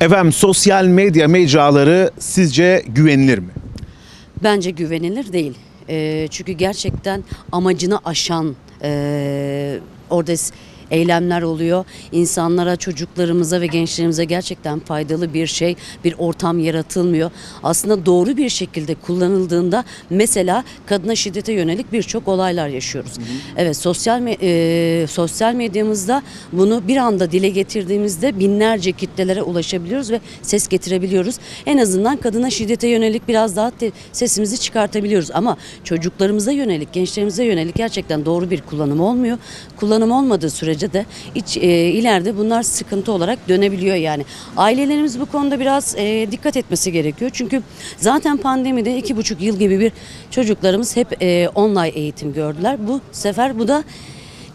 Efendim sosyal medya mecraları sizce güvenilir mi? Bence güvenilir değil. Eee, çünkü gerçekten amacını aşan eee, orada eylemler oluyor. İnsanlara, çocuklarımıza ve gençlerimize gerçekten faydalı bir şey, bir ortam yaratılmıyor. Aslında doğru bir şekilde kullanıldığında mesela kadına şiddete yönelik birçok olaylar yaşıyoruz. Evet, sosyal eee, sosyal medyamızda bunu bir anda dile getirdiğimizde binlerce kitlelere ulaşabiliyoruz ve ses getirebiliyoruz. En azından kadına şiddete yönelik biraz daha sesimizi çıkartabiliyoruz. Ama çocuklarımıza yönelik, gençlerimize yönelik gerçekten doğru bir kullanım olmuyor. Kullanım olmadığı sürece iç, e, ileride bunlar sıkıntı olarak dönebiliyor yani. Ailelerimiz bu konuda biraz e, dikkat etmesi gerekiyor. Çünkü zaten pandemide iki buçuk yıl gibi bir çocuklarımız hep e, online eğitim gördüler. Bu sefer bu da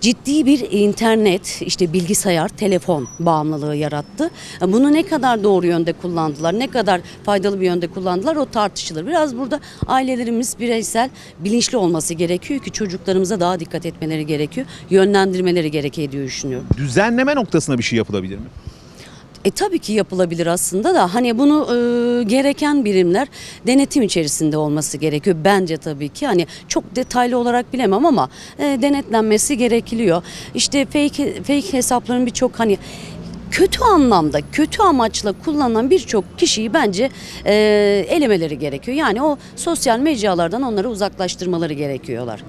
ciddi bir internet, işte bilgisayar, telefon bağımlılığı yarattı. Bunu ne kadar doğru yönde kullandılar, ne kadar faydalı bir yönde kullandılar o tartışılır. Biraz burada ailelerimiz bireysel bilinçli olması gerekiyor ki çocuklarımıza daha dikkat etmeleri gerekiyor. Yönlendirmeleri gerekiyor diye düşünüyorum. Düzenleme noktasında bir şey yapılabilir mi? E tabii ki yapılabilir aslında da hani bunu e, gereken birimler denetim içerisinde olması gerekiyor bence tabii ki. Hani çok detaylı olarak bilemem ama e, denetlenmesi gerekiliyor. İşte fake fake hesapların birçok hani kötü anlamda, kötü amaçla kullanılan birçok kişiyi bence e, elemeleri gerekiyor. Yani o sosyal mecralardan onları uzaklaştırmaları gerekiyorlar.